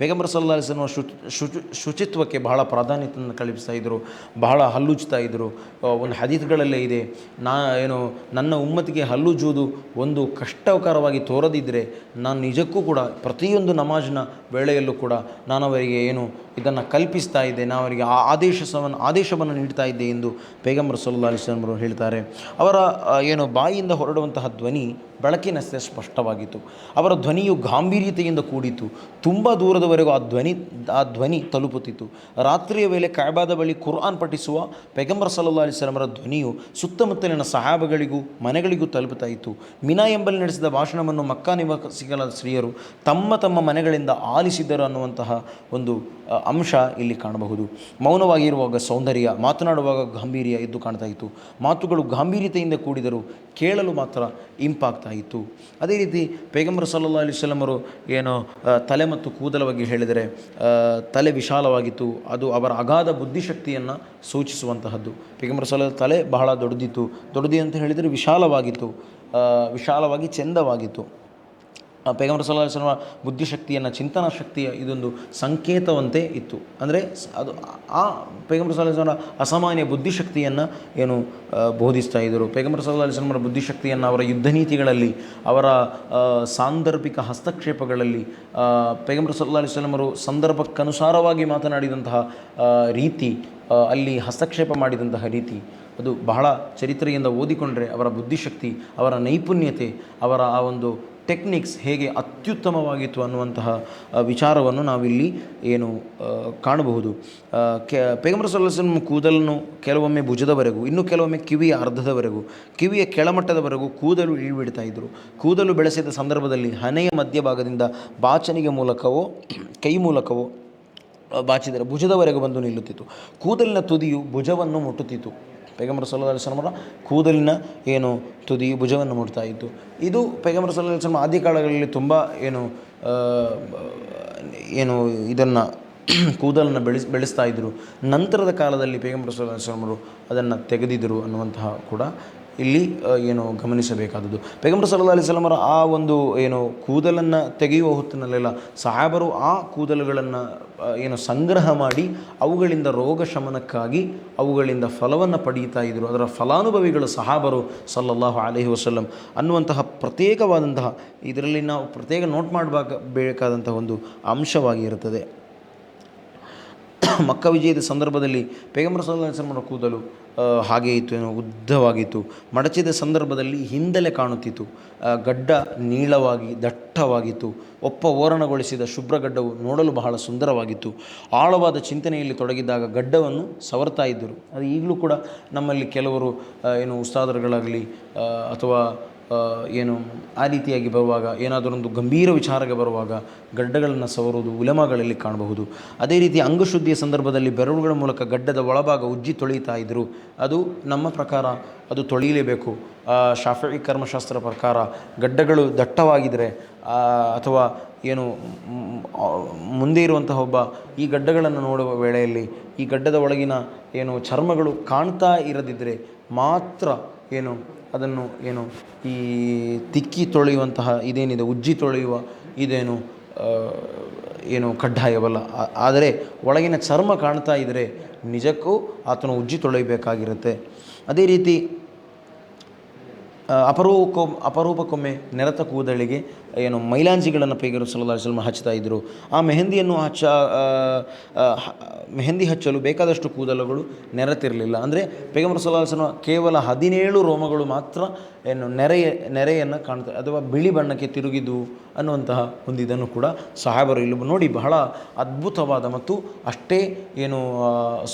ಪೇಗಂಬರ್ ಸಲ್ಲಾ ಅಲಿಸ್ಲಮ ಶುಚಿ ಶುಚಿ, ಶುಚಿತ್ವಕ್ಕೆ ಬಹಳ ಪ್ರಾಧಾನ್ಯತೆಯನ್ನು ಕಲ್ಪಿಸ್ತಾ ಇದ್ದರು ಬಹಳ ಹಲ್ಲುಜ್ತಾ ಇದ್ದರು ಒಂದು ಹದೀತ್ಗಳಲ್ಲೇ ಇದೆ, ನಾ, ಏನು, ನನ್ನ ಉಮ್ಮತಿಗೆ ಹಲ್ಲುಜ್ಜುವುದು ಒಂದು ಕಷ್ಟಕರವಾಗಿ ತೋರದಿದ್ದರೆ ನಾನು ನಿಜಕ್ಕೂ ಕೂಡ ಪ್ರತಿಯೊಂದು ನಮಾಜ್ನ ವೇಳೆಯಲ್ಲೂ ಕೂಡ ನಾನು ಅವರಿಗೆ ಏನು ಇದನ್ನು ಕಲ್ಪಿಸ್ತಾ ಇದೆ. ನಾವು ಅವರಿಗೆ ಆ ಆದೇಶವನ್ನು ಆದೇಶವನ್ನು ನೀಡ್ತಾ ಇದ್ದೆ ಎಂದು ಪೇಗಂಬರ್ ಸಲ್ಲಾ ಅಲಿಸ್ಲಾಮರು ಹೇಳ್ತಾರೆ. ಅವರ ಏನು ಬಾಯಿಯಿಂದ ಹೊರಡುವಂತಹ ಧ್ವನಿ ಬೆಳಕಿನಷ್ಟೇ ಸ್ಪಷ್ಟವಾಗಿತ್ತು. ಅವರ ಧ್ವನಿಯು ಗಾಂಭೀರ್ಯತೆಯಿಂದ ಕೂಡಿತು ತುಂಬ ದೂರದವರೆಗೂ ಆ ಧ್ವನಿ ಆ ಧ್ವನಿ ತಲುಪುತ್ತಿತ್ತು. ರಾತ್ರಿಯ ವೇಳೆ ಕಾಯ್ಬಾದ ಬಳಿ ಕುರ್ಆನ್ ಪಠಿಸುವ ಪೆಗಂಬರ್ ಸಲ್ಲಾ ಅಲಿಸ್ಲಮರ ಧ್ವನಿಯು ಸುತ್ತಮುತ್ತಲಿನ ಸಹಾಬಗಳಿಗೂ ಮನೆಗಳಿಗೂ ತಲುಪುತ್ತಾ ಇತ್ತು. ಮಿನಾ ಎಂಬಲ್ಲಿ ನಡೆಸಿದ ಭಾಷಣವನ್ನು ಮಕ್ಕಾ ನಿವಾಸಿಗಳ ಸ್ತ್ರೀಯರು ತಮ್ಮ ತಮ್ಮ ಮನೆಗಳಿಂದ ಆಲಿಸಿದರು ಅನ್ನುವಂತಹ ಒಂದು ಅಂಶ ಇಲ್ಲಿ ಕಾಣಬಹುದು. ಮೌನವಾಗಿರುವಾಗ ಸೌಂದರ್ಯ, ಮಾತನಾಡುವಾಗ ಗಾಂಭೀರ್ಯ ಎದ್ದು ಕಾಣ್ತಾ ಇತ್ತು. ಮಾತುಗಳು ಗಾಂಭೀರ್ಯತೆಯಿಂದ ಕೂಡಿದರು ಕೇಳಲು ಮಾತ್ರ ಇಂಪಾಗ್ತಾ ಇತ್ತು. ಅದೇ ರೀತಿ ಪೇಗಂಬರ್ ಸಲ್ಲಾ ಅಲಿಸ್ಲಮರು ಏನು ತಲೆ ಮತ್ತು ಕೂದಲ ಬಗ್ಗೆ ಹೇಳಿದರೆ ತಲೆ ವಿಶಾಲವಾಗಿತ್ತು. ಅದು ಅವರ ಅಗಾಧ ಬುದ್ಧಿಶಕ್ತಿಯನ್ನು ಸೂಚಿಸುವಂತಹದ್ದು. ಪೇಗಂಬರ್ ಸಲ ತಲೆ ಬಹಳ ದೊಡ್ಡದಿತ್ತು. ದೊಡ್ಡದಿ ಅಂತ ಹೇಳಿದರೆ ವಿಶಾಲವಾಗಿತ್ತು. ವಿಶಾಲವಾಗಿ ಚೆಂದವಾಗಿತ್ತು. ಪೈಗಂಬರ್ ಸಲ್ಲಾ ಅಲಿಸ್ಲಮ ಬುದ್ಧಿಶಕ್ತಿಯನ್ನು ಚಿಂತನಾ ಶಕ್ತಿಯ ಇದೊಂದು ಸಂಕೇತವಂತೆ ಇತ್ತು. ಅಂದರೆ ಅದು ಆ ಪೈಗಂಬರ್ ಸಲ್ಲಾ ಅಸಾಮಾನ್ಯ ಬುದ್ಧಿಶಕ್ತಿಯನ್ನು ಏನು ಬೋಧಿಸ್ತಾ ಇದ್ದರು. ಪೈಗಂಬರ್ ಸಲ್ಲಾ ಅಲಿಸ್ಲಮರ ಬುದ್ಧಿಶಕ್ತಿಯನ್ನು ಅವರ ಯುದ್ಧ ನೀತಿಗಳಲ್ಲಿ, ಅವರ ಸಾಂದರ್ಭಿಕ ಹಸ್ತಕ್ಷೇಪಗಳಲ್ಲಿ ಪೈಗಂಬರ್ ಸಲ್ಲಾ ಅಲಿಸ್ಲಮರು ಸಂದರ್ಭಕ್ಕನುಸಾರವಾಗಿ ಮಾತನಾಡಿದಂತಹ ರೀತಿ ಅಲ್ಲಿ ಹಸ್ತಕ್ಷೇಪ ಮಾಡಿದಂತಹ ರೀತಿ, ಅದು ಬಹಳ ಚರಿತ್ರೆಯಿಂದ ಓದಿಕೊಂಡರೆ ಅವರ ಬುದ್ಧಿಶಕ್ತಿ ಅವರ ನೈಪುಣ್ಯತೆ, ಅವರ ಆ ಒಂದು ಟೆಕ್ನಿಕ್ಸ್ ಹೇಗೆ ಅತ್ಯುತ್ತಮವಾಗಿತ್ತು ಅನ್ನುವಂತಹ ವಿಚಾರವನ್ನು ನಾವಿಲ್ಲಿ ಏನು ಕಾಣಬಹುದು. ಕೆ, ಪೇಗಂಬರ ಸಲ್ಲಸನ್ ಕೂದಲನ್ನು ಕೆಲವೊಮ್ಮೆ ಭುಜದವರೆಗೂ, ಇನ್ನು ಕೆಲವೊಮ್ಮೆ ಕಿವಿಯ ಅರ್ಧದವರೆಗೂ, ಕಿವಿಯ ಕೆಳಮಟ್ಟದವರೆಗೂ ಕೂದಲು ಇಳಿಬಿಡ್ತಾ ಇದ್ದರು ಕೂದಲು ಬೆಳೆಸಿದ ಸಂದರ್ಭದಲ್ಲಿ ಹನೆಯ ಮಧ್ಯಭಾಗದಿಂದ ಬಾಚನಿಗೆ ಮೂಲಕವೋ, ಕೈ ಮೂಲಕವೋ ಬಾಚಿದರೆ ಭುಜದವರೆಗೆ ಬಂದು ನಿಲ್ಲುತ್ತಿತ್ತು. ಕೂದಲಿನ ತುದಿಯು ಭುಜವನ್ನು ಮುಟ್ಟುತ್ತಿತ್ತು. ಪೈಗಂಬರ ಸಲ್ಲಾ ಸಲಮರ ಕೂದಲಿನ ಏನು ತುದಿ ಭುಜವನ್ನು ಮುಟ್ತಾ ಇತ್ತು. ಇದು ಪೈಗಂಬರ ಸಲ್ಲಾ ಸಲಮ ಆದಿ ಕಾಲಗಳಲ್ಲಿ ತುಂಬ ಏನು ಏನು ಇದನ್ನು ಕೂದಲನ್ನು ಬೆಳೆಸ್, ಬೆಳೆಸ್ತಾ ಇದ್ದರು ನಂತರದ ಕಾಲದಲ್ಲಿ ಪೈಗಂಬರ ಸಲ್ಲಾ ಸಲಮರು ಅದನ್ನು ತೆಗೆದಿದ್ದರು ಅನ್ನುವಂತಹ ಕೂಡ ಇಲ್ಲಿ ಏನು ಗಮನಿಸಬೇಕಾದದ್ದು. ಪೈಗಂಬರ ಸಲ್ಲಾ ಅಲಿಸ್ಲಮರ ಆ ಒಂದು, ಏನು, ಕೂದಲನ್ನು ತೆಗೆಯುವ ಹೊತ್ತಿನಲ್ಲೆಲ್ಲ ಸಾಹೇಬರು ಆ ಕೂದಲುಗಳನ್ನು ಏನು ಸಂಗ್ರಹ ಮಾಡಿ ಅವುಗಳಿಂದ ರೋಗ ಶಮನಕ್ಕಾಗಿ ಅವುಗಳಿಂದ ಫಲವನ್ನು ಪಡೀತಾ ಇದ್ದರು ಅದರ ಫಲಾನುಭವಿಗಳು ಸಹಾಬರು ಸಲ್ಲಲ್ಲಾಹು ಅಲಹಿ ವಸಲ್ಲಂ ಅನ್ನುವಂತಹ ಪ್ರತ್ಯೇಕವಾದಂತಹ, ಇದರಲ್ಲಿ ನಾವು ಪ್ರತ್ಯೇಕ ನೋಟ್ ಮಾಡಬೇಕಾದಂಥ ಒಂದು ಅಂಶವಾಗಿ ಇರುತ್ತದೆ. ಮಕ್ಕ ವಿಜಯದ ಸಂದರ್ಭದಲ್ಲಿ ಪೇಗಂಬರ ಸಲ್ಲರ ಕೂದಲು ಹಾಗೆ ಇತ್ತು, ಏನೋ ಉದ್ದವಾಗಿತ್ತು. ಮಡಚಿದ ಸಂದರ್ಭದಲ್ಲಿ ಹಿಂದಲೆ ಕಾಣುತ್ತಿತ್ತು. ಗಡ್ಡ ನೀಳವಾಗಿ, ದಟ್ಟವಾಗಿತ್ತು. ಒಪ್ಪ ಓರಣಗೊಳಿಸಿದ ಶುಭ್ರ ಗಡ್ಡವು ನೋಡಲು ಬಹಳ ಸುಂದರವಾಗಿತ್ತು. ಆಳವಾದ ಚಿಂತನೆಯಲ್ಲಿ ತೊಡಗಿದ್ದಾಗ ಗಡ್ಡವನ್ನು ಸವರ್ತಾ ಇದ್ದರು. ಅದು ಈಗಲೂ ಕೂಡ ನಮ್ಮಲ್ಲಿ ಕೆಲವರು ಏನು ಉಸ್ತಾದರುಗಳಾಗಲಿ ಅಥವಾ ಏನು ಆ ರೀತಿಯಾಗಿ ಬರುವಾಗ ಏನಾದರೊಂದು ಗಂಭೀರ ವಿಚಾರಕ್ಕೆ ಬರುವಾಗ ಗಡ್ಡಗಳನ್ನು ಸವರುವುದು ಉಲಮಗಳಲ್ಲಿ ಕಾಣಬಹುದು. ಅದೇ ರೀತಿ ಅಂಗಶುದ್ಧಿಯ ಸಂದರ್ಭದಲ್ಲಿ ಬೆರಳುಗಳ ಮೂಲಕ ಗಡ್ಡದ ಒಳಭಾಗ ಉಜ್ಜಿ ತೊಳೆಯುತ್ತಾ ಇದ್ದರು ಅದು ನಮ್ಮ ಪ್ರಕಾರ ಅದು ತೊಳೆಯಲೇಬೇಕು ಆ, ಶಾಫಿ ಕರ್ಮಶಾಸ್ತ್ರ ಪ್ರಕಾರ ಗಡ್ಡಗಳು ದಟ್ಟವಾಗಿದ್ದರೆ ಅಥವಾ ಏನು ಮುಂದೆ ಇರುವಂತಹ ಒಬ್ಬ ಈ ಗಡ್ಡಗಳನ್ನು ನೋಡುವ ವೇಳೆಯಲ್ಲಿ ಈ ಗಡ್ಡದ ಒಳಗಿನ ಏನು ಚರ್ಮಗಳು ಕಾಣ್ತಾ ಇರದಿದ್ದರೆ ಮಾತ್ರ ಏನು ಅದನ್ನು ಏನು, ಈ ತಿಕ್ಕಿ ತೊಳೆಯುವಂತಹ ಇದೇನಿದೆ, ಉಜ್ಜಿ ತೊಳೆಯುವ ಇದೇನು ಏನು ಕಡ್ಡಾಯವಲ್ಲ. ಆದರೆ ಒಳಗಿನ ಚರ್ಮ ಕಾಣ್ತಾ ಇದ್ದರೆ ನಿಜಕ್ಕೂ ಆತನು ಉಜ್ಜಿ ತೊಳೆಯಬೇಕಾಗಿರುತ್ತೆ. ಅದೇ ರೀತಿ ಅಪರೂಪಕ್ಕೊ ಅಪರೂಪಕ್ಕೊಮ್ಮೆ ನೆರೆತ ಕೂದಲಿಗೆ ಏನು ಮೈಲಾಂಜಿಗಳನ್ನು ಪೈಗರು ಸಲ್ಲಲ್ಲಾಹು ಸಲ್ಮ ಹಚ್ತಾ ಇದ್ದರು ಆ ಮೆಹಂದಿಯನ್ನು ಹಚ್ಚ ಮೆಹಂದಿ ಹಚ್ಚಲು ಬೇಕಾದಷ್ಟು ಕೂದಲುಗಳು ನೆರೆತಿರಲಿಲ್ಲ. ಅಂದರೆ ಪೈಗಂಬರ ಸಲ್ಲಾ ವಸಲ್ಲಂ ಕೇವಲ ಹದಿನೇಳು ರೋಮಗಳು ಮಾತ್ರ ಏನು ನೆರೆಯ, ನೆರೆಯನ್ನು ಕಾಣ್ತಾರೆ. ಅಥವಾ ಬಿಳಿ ಬಣ್ಣಕ್ಕೆ ತಿರುಗಿದು ಅನ್ನುವಂತಹ ಒಂದಿದನ್ನು ಕೂಡ ಸಾಹೇಬರು ಇಲ್ಲಿ ನೋಡಿ ಬಹಳ ಅದ್ಭುತವಾದ ಮತ್ತು ಅಷ್ಟೇ ಏನು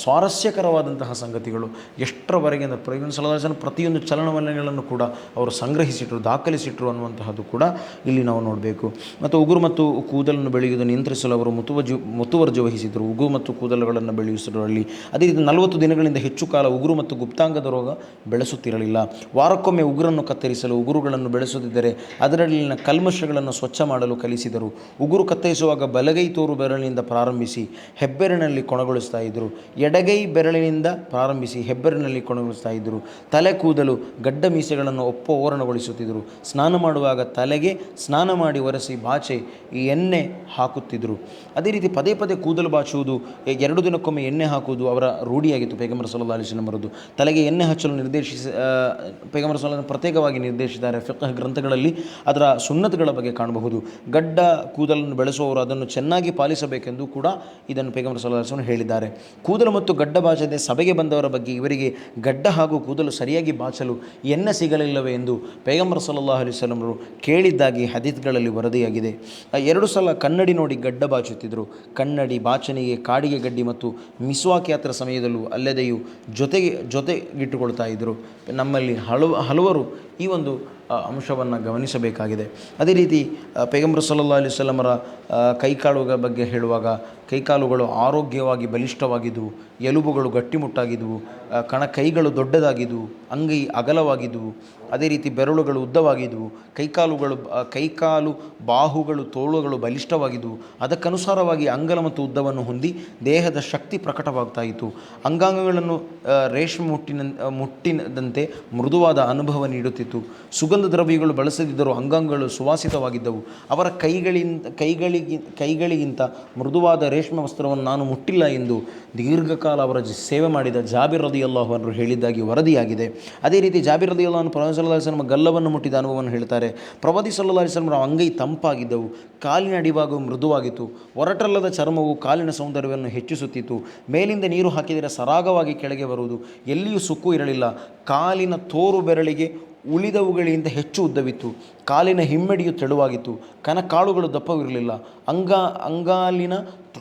ಸ್ವಾರಸ್ಯಕರವಾದಂತಹ ಸಂಗತಿಗಳು. ಎಷ್ಟರವರೆಗೆ ಅಂದರೆ ಪ್ರೈವನ್ ಸಲಹಾಸನ ಪ್ರತಿಯೊಂದು ಚಲನವಲನಗಳನ್ನು ಕೂಡ ಅವರು ಸಂಗ್ರಹಿಸಿಟ್ರು, ದಾಖಲಿಸಿಟ್ರು ಅನ್ನುವಂತಹದ್ದು ಕೂಡ ಇಲ್ಲಿ ನಾವು ನೋಡಬೇಕು. ಮತ್ತು ಉಗುರು ಮತ್ತು ಕೂದಲನ್ನು ಬೆಳೆಯುವುದು ನಿಯಂತ್ರಿಸಲು ಅವರು ಮುತುವರ್ಜಿ ಮುತುವರ್ಜಿ ವಹಿಸಿದರು. ಉಗುರು ಮತ್ತು ಕೂದಲುಗಳನ್ನು ಬೆಳೆಯುವಲ್ಲಿ ಅದೇ ರೀತಿ ನಲವತ್ತು ದಿನಗಳಿಂದ ಹೆಚ್ಚು ಕಾಲ ಉಗುರು ಮತ್ತು ಗುಪ್ತಾಂಗದ ರೋಗ ಬೆಳೆಸುತ್ತಿರಲಿಲ್ಲ. ವಾರಕ್ಕೊಮ್ಮೆ ಉಗುರನ್ನು ಕತ್ತರಿಸಲು ಉಗುರುಗಳನ್ನು ಬೆಳೆಸುತ್ತಿದ್ದರೆ ಅದರಲ್ಲಿನ ಕಲ್ಮಶಗಳನ್ನು ಸ್ವಚ್ಛ ಮಾಡಲು ಕಲಿಸಿದರು. ಉಗುರು ಕತ್ತರಿಸುವಾಗ ಬಲಗೈ ತೋರು ಬೆರಳಿನಿಂದ ಪ್ರಾರಂಭಿಸಿ ಹೆಬ್ಬೆರಳಿನಲ್ಲಿ ಕೊನೆಗೊಳಿಸ್ತಾ ಇದ್ದರು. ಎಡಗೈ ಬೆರಳಿನಿಂದ ಪ್ರಾರಂಭಿಸಿ ಹೆಬ್ಬೆರಳಿನಲ್ಲಿ ಕೊನೆಗೊಳಿಸ್ತಾ ಇದ್ದರು. ತಲೆ ಕೂದಲು ಗಡ್ಡ ಮೀಸೆಗಳನ್ನು ಒಪ್ಪ ಓರಣಗೊಳಿಸುತ್ತಿದ್ದರು ಸ್ನಾನ ಮಾಡುವಾಗ ತಲೆಗೆ ಸ್ನಾನ ಸ್ನಾನ ಮಾಡಿ ಒರೆಸಿ ಬಾಚೆ ಈ ಎಣ್ಣೆ ಹಾಕುತ್ತಿದ್ದರು ಅದೇ ರೀತಿ ಪದೇ ಪದೇ ಕೂದಲು ಬಾಚುವುದು ಎರಡು ದಿನಕ್ಕೊಮ್ಮೆ ಎಣ್ಣೆ ಹಾಕುವುದು ಅವರ ರೂಢಿಯಾಗಿತ್ತು ಪೈಗಂಬರ ಸಲ್ಲಾ ಅಲಿಸ್ಲಮರದ್ದು ತಲೆಗೆ ಎಣ್ಣೆ ಹಚ್ಚಲು ನಿರ್ದೇಶಿಸಿ ಪೇಗಂಬರ ಸಲ್ಲ ಪ್ರತ್ಯೇಕವಾಗಿ ನಿರ್ದೇಶಿಸಿದ್ದಾರೆ. ಫಿಕ್ಕಹ ಗ್ರಂಥಗಳಲ್ಲಿ ಅದರ ಸುನ್ನತಗಳ ಬಗ್ಗೆ ಕಾಣಬಹುದು. ಗಡ್ಡ ಕೂದಲನ್ನು ಬೆಳೆಸುವವರು ಅದನ್ನು ಚೆನ್ನಾಗಿ ಪಾಲಿಸಬೇಕೆಂದು ಕೂಡ ಇದನ್ನು ಪೇಗಂಬರ ಸಲ್ಲಾ ಹೇಳಿದ್ದಾರೆ. ಕೂದಲು ಮತ್ತು ಗಡ್ಡ ಬಾಚದೆ ಸಭೆಗೆ ಬಂದವರ ಬಗ್ಗೆ ಇವರಿಗೆ ಗಡ್ಡ ಹಾಗೂ ಕೂದಲು ಸರಿಯಾಗಿ ಬಾಚಲು ಎಣ್ಣೆ ಸಿಗಲಿಲ್ಲವೇ ಎಂದು ಪೇಗಂಬರ ಸಲ್ಲಲ್ಲಾಹು ಅಲೈಹಿ ಕೇಳಿದ್ದಾಗಿ ಕೇಳಿದ್ದಾಗಿ ಹದೀತ್ಗಳಲ್ಲಿ ವರದಿಯಾಗಿದೆ. ಎರಡು ಸಲ ಕನ್ನಡಿ ನೋಡಿ ಗಡ್ಡ ಬಾಚುತ್ತಿದ್ದರು ಕನ್ನಡಿ ಬಾಚಣಿಗೆ ಕಾಡಿಗೆ ಗಡ್ಡಿ ಮತ್ತು ಮಿಸ್ವಾಕ್ ಯಾತ್ರ ಸಮಯದಲ್ಲೂ ಅಲ್ಲದೆಯೂ ಜೊತೆಗೆ ಜೊತೆಗಿಟ್ಟುಕೊಳ್ತಾ ಇದ್ದರು ನಮ್ಮಲ್ಲಿ ಹಲವು ಹಲವರು ಈ ಒಂದು ಅಂಶವನ್ನು ಗಮನಿಸಬೇಕಾಗಿದೆ. ಅದೇ ರೀತಿ ಪೈಗಂಬರ್ ಸಲ್ಲಾ ಅಲಿ ಸಲಮರ ಆ, ಕೈಕಾಲುಗಳ ಬಗ್ಗೆ ಹೇಳುವಾಗ ಕೈಕಾಲುಗಳು ಆರೋಗ್ಯವಾಗಿ ಬಲಿಷ್ಠವಾಗಿದ್ದವು ಎಲುಬುಗಳು ಗಟ್ಟಿಮುಟ್ಟಾಗಿದ್ದವು ಕಣ ಕೈಗಳು ದೊಡ್ಡದಾಗಿದ್ದವು ಅಂಗೈ ಅಗಲವಾಗಿದ್ದವು ಅದೇ ರೀತಿ ಬೆರಳುಗಳು ಉದ್ದವಾಗಿದ್ದವು ಕೈಕಾಲುಗಳು ಕೈಕಾಲು ಬಾಹುಗಳು ತೋಳುಗಳು ಬಲಿಷ್ಠವಾಗಿದ್ದವು ಅದಕ್ಕನುಸಾರವಾಗಿ ಅಂಗಲ ಮತ್ತು ಉದ್ದವನ್ನು ಹೊಂದಿ ದೇಹದ ಶಕ್ತಿ ಪ್ರಕಟವಾಗ್ತಾ ಇತ್ತು. ಅಂಗಾಂಗಗಳನ್ನು ರೇಷ್ಮೆ ಮುಟ್ಟಿನ ಮುಟ್ಟಿನದಂತೆ ಮೃದುವಾದ ಅನುಭವ ನೀಡುತ್ತಿತ್ತು. ಸುಗಂಧ ದ್ರವ್ಯಗಳು ಬಳಸದಿದ್ದರೂ ಅಂಗಾಂಗಗಳು ಸುವಾಸಿತವಾಗಿದ್ದವು. ಅವರ ಕೈಗಳಿಂದ, ಕೈಗಳಿಗೆ, ಕೈಗಳಿಗಿಂತ ಮೃದುವಾದ ರೇಷ್ಮೆ ವಸ್ತ್ರವನ್ನು ನಾನು ಮುಟ್ಟಿಲ್ಲ ಎಂದು ದೀರ್ಘಕಾಲ ಅವರ ಸೇವೆ ಮಾಡಿದ ಜಾಬಿರ್ ರದಿಯಲ್ಲಾಹು ಹೇಳಿದ್ದಾಗಿ ವರದಿಯಾಗಿದೆ. ಅದೇ ರೀತಿ ಜಾಬಿರ್ ರದಿಯಲ್ಲಾಹನು ಪ್ರವಾದಿ ಸಲ್ಲಾ ಗಲ್ಲವನ್ನು ಮುಟ್ಟಿದ ಅನುಭವವನ್ನು ಹೇಳ್ತಾರೆ. ಪ್ರವಾದಿ ಸಲ್ಲಾ ಅವರ ಅಂಗೈ ತಂಪಾಗಿದ್ದವು. ಕಾಲಿನ ಅಡಿಭಾಗವು ಮೃದುವಾಗಿತ್ತು. ಒರಟಲ್ಲದ ಚರ್ಮವು ಕಾಲಿನ ಸೌಂದರ್ಯವನ್ನು ಹೆಚ್ಚಿಸುತ್ತಿತ್ತು. ಮೇಲಿಂದ ನೀರು ಹಾಕಿದರೆ ಸರಾಗವಾಗಿ ಕೆಳಗೆ ಬರುವುದು. ಎಲ್ಲಿಯೂ ಸುಕ್ಕು ಇರಲಿಲ್ಲ. ಕಾಲಿನ ತೋರು ಬೆರಳಿಗೆ ಉಳಿದವುಗಳಿಗಿಂತ ಹೆಚ್ಚು ಉದ್ದವಿತ್ತು. ಕಾಲಿನ ಹಿಮ್ಮಡಿಯು ತೆಳುವಾಗಿತ್ತು. ಕನಕಾಳುಗಳು ದಪ್ಪವಿರಲಿಲ್ಲ. ಅಂಗ, ಅಂಗಾಲಿನ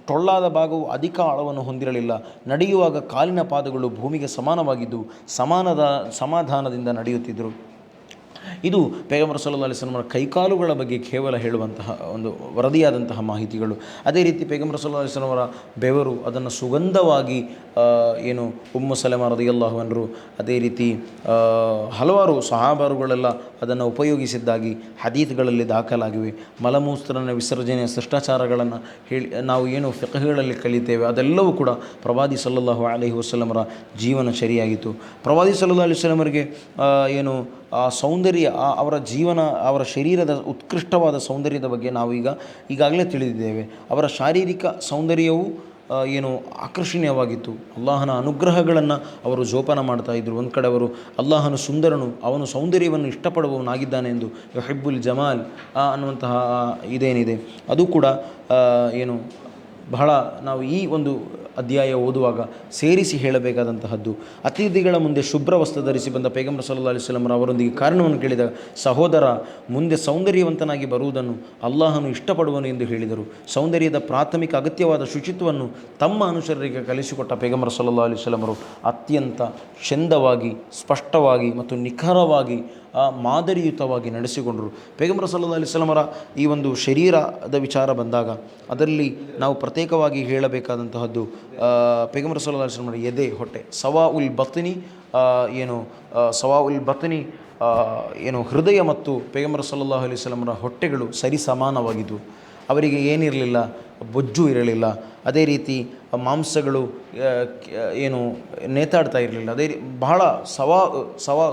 ಟೊಳ್ಳಾದ ಭಾಗವು ಅಧಿಕ ಆಳವನ್ನು ಹೊಂದಿರಲಿಲ್ಲ. ನಡೆಯುವಾಗ ಕಾಲಿನ ಪಾದಗಳು ಭೂಮಿಗೆ ಸಮಾನವಾಗಿದ್ದು, ಸಮಾನದ, ಸಮಾಧಾನದಿಂದ ನಡೆಯುತ್ತಿದ್ದರು. ಇದು ಪೇಗಮರ ಸಲ್ಲಾ ಅಲಿಸ್ಲಮರ ಕೈಕಾಲುಗಳ ಬಗ್ಗೆ ಕೇವಲ ಹೇಳುವಂತಹ ಒಂದು ವರದಿಯಾದಂತಹ ಮಾಹಿತಿಗಳು. ಅದೇ ರೀತಿ ಪೇಗಮರ ಸಲ್ಲಾ ಅಲಿಸ್ಲಮರ ಬೆವರು ಅದನ್ನು ಸುಗಂಧವಾಗಿ ಏನು ಉಮ್ಮು ಸಲೆಮ ರದಿಯಲ್ಲಾಹುವನರು ಅದೇ ರೀತಿ ಹಲವಾರು ಸಹಾಬಾರುಗಳೆಲ್ಲ ಅದನ್ನು ಉಪಯೋಗಿಸಿದ್ದಾಗಿ ಹದೀತ್ಗಳಲ್ಲಿ ದಾಖಲಾಗಿವೆ. ಮಲಮೂತ್ರನ ವಿಸರ್ಜನೆಯ ಶಿಷ್ಟಾಚಾರಗಳನ್ನು ಹೇಳಿ, ನಾವು ಏನು ಫಿಕಹಗಳಲ್ಲಿ ಕಲಿತೇವೆ ಅದೆಲ್ಲವೂ ಕೂಡ ಪ್ರವಾದಿ ಸಲ್ಲಲ್ಲಾಹು ಅಲಹಿ ವಸಲಮರ ಜೀವನ ಸರಿಯಾಗಿತ್ತು ಪ್ರವಾದಿ ಸಲ್ಲಾ ಅಲಿ ಸ್ವಲಮರಿಗೆ ಏನು ಆ ಸೌಂದರ್ಯ ಅವರ ಜೀವನ, ಅವರ ಶರೀರದ ಉತ್ಕೃಷ್ಟವಾದ ಸೌಂದರ್ಯದ ಬಗ್ಗೆ ನಾವೀಗ ಈಗ, ಈಗಾಗಲೇ ತಿಳಿದಿದ್ದೇವೆ. ಅವರ ಶಾರೀರಿಕ ಸೌಂದರ್ಯವು ಏನು ಆಕರ್ಷಣೀಯವಾಗಿತ್ತು. ಅಲ್ಲಾಹನ ಅನುಗ್ರಹಗಳನ್ನು ಅವರು ಜೋಪಾನ ಮಾಡ್ತಾ ಇದ್ದರು ಒಂದು ಕಡೆ ಅವರು, ಅಲ್ಲಾಹನು ಸುಂದರನು, ಅವನು ಸೌಂದರ್ಯವನ್ನು ಇಷ್ಟಪಡುವವನಾಗಿದ್ದಾನೆ ಎಂದು ಹೆಬ್ಬುಲ್ ಜಮಾಲ್ ಅನ್ನುವಂತಹ ಇದೇನಿದೆ. ಅದು ಕೂಡ ಏನು ಬಹಳ ನಾವು ಈ ಒಂದು ಅಧ್ಯಾಯ ಓದುವಾಗ ಸೇರಿಸಿ ಹೇಳಬೇಕಾದಂತಹದ್ದು. ಅತಿಥಿಗಳ ಮುಂದೆ ಶುಭ್ರ ವಸ್ತ್ರ ಧರಿಸಿ ಬಂದ ಪೈಗಂಬರ ಸಲ್ಲಾ ಅಲಿಸ್ಲಮರ ಅವರೊಂದಿಗೆ ಕಾರಣವನ್ನು ಕೇಳಿದ ಸಹೋದರ ಮುಂದೆ ಸೌಂದರ್ಯವಂತನಾಗಿ ಬರುವುದನ್ನು ಅಲ್ಲಾಹನು ಇಷ್ಟಪಡುವನು ಎಂದು ಹೇಳಿದರು. ಸೌಂದರ್ಯದ ಪ್ರಾಥಮಿಕ ಅಗತ್ಯವಾದ ಶುಚಿತ್ವವನ್ನು ತಮ್ಮ ಅನುಸರರಿಗೆ ಕಲಿಸಿಕೊಟ್ಟ ಪೈಗಂಬರ ಸಲ್ಲಾ ಅಲಿಸ್ಲಮರು ಅತ್ಯಂತ ಚೆಂದವಾಗಿ, ಸ್ಪಷ್ಟವಾಗಿ ಮತ್ತು ನಿಖರವಾಗಿ ಮಾದರಿಯುತವಾಗಿ ನಡೆಸಿಕೊಂಡರು. ಪೈಗಂಬರ ಸಲ್ಲಾ ಅಲಿಸ್ಲಮರ ಈ ಒಂದು ಶರೀರದ ವಿಚಾರ ಬಂದಾಗ ಅದರಲ್ಲಿ ನಾವು ಪ್ರತ್ಯೇಕವಾಗಿ ಹೇಳಬೇಕಾದಂತಹದ್ದು ಪೇಗಂಬರ ಸಲ್ಲ ಅಲ್ಲಿ ಅಲಿಸ್ಲಮರ ಎದೆ, ಹೊಟ್ಟೆ ಸವಾ ಉಲ್ ಬತ್ನಿ ಏನು ಸವಾ ಉಲ್ ಬತ್ನಿ ಏನು, ಹೃದಯ ಮತ್ತು ಪೇಗಂಬರ ಸಲ್ಲಲ್ಲಾಹು ಅಲೈಹಿ ಸಲಮರ ಹೊಟ್ಟೆಗಳು ಸರಿ ಸಮಾನವಾಗಿದ್ದವು ಅವರಿಗೆ ಏನಿರಲಿಲ್ಲ, ಬೊಜ್ಜು ಇರಲಿಲ್ಲ. ಅದೇ ರೀತಿ ಮಾಂಸಗಳು ಏನು ನೇತಾಡ್ತಾ ಇರಲಿಲ್ಲ. ಅದೇ ರೀ, ಬಹಳ ಸವಾ ಸವಾ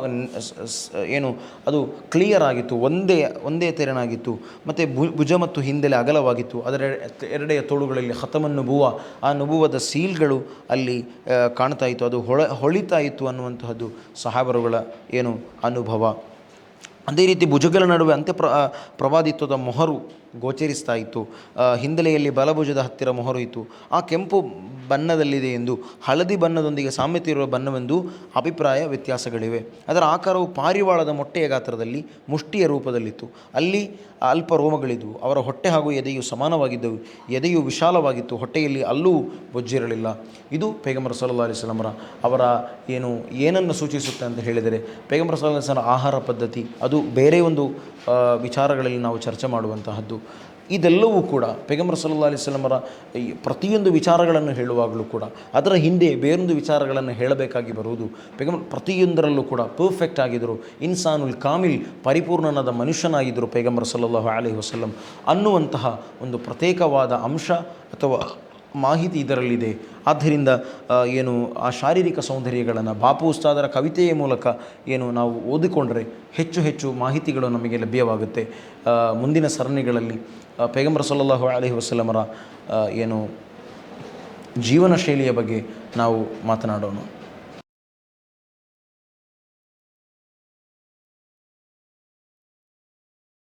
ಏನು, ಅದು ಕ್ಲಿಯರ್ ಆಗಿತ್ತು, ಒಂದೇ ಒಂದೇ ತೆರನಾಗಿತ್ತು. ಮತ್ತು ಭುಜ ಮತ್ತು ಹಿಂದೆಲೆ ಅಗಲವಾಗಿತ್ತು. ಅದರ ಎರಡೆಯ ತೋಳುಗಳಲ್ಲಿ ಹತಮನ್ ನುಬುವ ಆ ನುಬುವದ ಸೀಲ್ಗಳು ಅಲ್ಲಿ ಕಾಣ್ತಾ ಇತ್ತು. ಅದು ಹೊಳ, ಹೊಳಿತಾ ಇತ್ತು ಅನ್ನುವಂತಹದ್ದು ಸಹಾಬರುಗಳ ಏನು ಅನುಭವ. ಅದೇ ರೀತಿ ಭುಜಗಳ ನಡುವೆ ಅಂತ್ಯ ಪ್ರ ಪ್ರವಾದಿತ್ವದ ಮೊಹರು ಗೋಚರಿಸ್ತಾ ಇತ್ತು. ಹಿಂದಲೆಯಲ್ಲಿ ಬಲಭುಜದ ಹತ್ತಿರ ಮೊಹರು ಇತ್ತು ಆ ಕೆಂಪು ಬಣ್ಣದಲ್ಲಿದೆ ಎಂದು ಹಳದಿ ಬಣ್ಣದೊಂದಿಗೆ ಸಾಮ್ಯತೆ ಇರುವ ಬಣ್ಣವೆಂದು ಅಭಿಪ್ರಾಯ ವ್ಯತ್ಯಾಸಗಳಿವೆ. ಅದರ ಆಕಾರವು ಪಾರಿವಾಳದ ಮೊಟ್ಟೆಯ ಗಾತ್ರದಲ್ಲಿ ಮುಷ್ಟಿಯ ರೂಪದಲ್ಲಿತ್ತು. ಅಲ್ಲಿ ಅಲ್ಪ ರೋಮಗಳಿದ್ದವು ಅವರ ಹೊಟ್ಟೆ ಹಾಗೂ ಎದೆಯು ಸಮಾನವಾಗಿದ್ದವು. ಎದೆಯು ವಿಶಾಲವಾಗಿತ್ತು. ಹೊಟ್ಟೆಯಲ್ಲಿ ಅಲ್ಲೂ ಬೊಜ್ಜಿರಲಿಲ್ಲ. ಇದು ಪೈಗಂಬರ ಸಲ್ಲಾ ಅಲಿಸ್ಲಮರ ಅವರ ಏನು, ಏನನ್ನು ಸೂಚಿಸುತ್ತೆ ಅಂತ ಹೇಳಿದರೆ, ಪೇಗಂಬರ ಸಲ್ಲಾ ಆಹಾರ ಪದ್ಧತಿ, ಅದು ಬೇರೆ ಒಂದು ವಿಚಾರಗಳಲ್ಲಿ ನಾವು ಚರ್ಚೆ ಮಾಡುವಂತಹದ್ದು. ಇದೆಲ್ಲವೂ ಕೂಡ ಪೈಗಂಬರ್ ಸಲ್ಲಾ ಈ ಪ್ರತಿಯೊಂದು ವಿಚಾರಗಳನ್ನು ಹೇಳುವಾಗಲೂ ಕೂಡ ಅದರ ಹಿಂದೆ ಬೇರೊಂದು ವಿಚಾರಗಳನ್ನು ಹೇಳಬೇಕಾಗಿ ಬರುವುದು ಪೈಗಂಬರ್ ಪ್ರತಿಯೊಂದರಲ್ಲೂ ಕೂಡ ಪರ್ಫೆಕ್ಟ್ ಆಗಿದ್ದರು, ಇನ್ಸಾನುಲ್ ಕಾಮಿಲ್ ಪರಿಪೂರ್ಣನಾದ ಮನುಷ್ಯನಾಗಿದ್ದರು ಪೈಗಂಬರ್ ಸಲ್ಲಲ್ಲಾಹು ಅಲಿ ವಸಲ್ಲಂ ಅನ್ನುವಂತಹ ಒಂದು ಪ್ರತ್ಯೇಕವಾದ ಅಂಶ ಅಥವಾ ಮಾಹಿತಿ ಇದರಲ್ಲಿದೆ. ಆದ್ದರಿಂದ ಏನು, ಆ ಶಾರೀರಿಕ ಸೌಂದರ್ಯಗಳನ್ನು ಬಾಪು ಉಸ್ತಾದರ ಕವಿತೆಯ ಮೂಲಕ ಏನು ನಾವು ಓದಿಕೊಂಡರೆ ಹೆಚ್ಚು ಹೆಚ್ಚು ಮಾಹಿತಿಗಳು ನಮಗೆ ಲಭ್ಯವಾಗುತ್ತೆ. ಮುಂದಿನ ಸರಣಿಗಳಲ್ಲಿ ಪೇಗಂಬರ ಸೊಲ್ಲಾಹು ಸಲ್ಲಲ್ಲಾಹು ವಸಲಮರ ಏನು, ಜೀವನ ಶೈಲಿಯ ಬಗ್ಗೆ ನಾವು ಮಾತನಾಡೋಣ.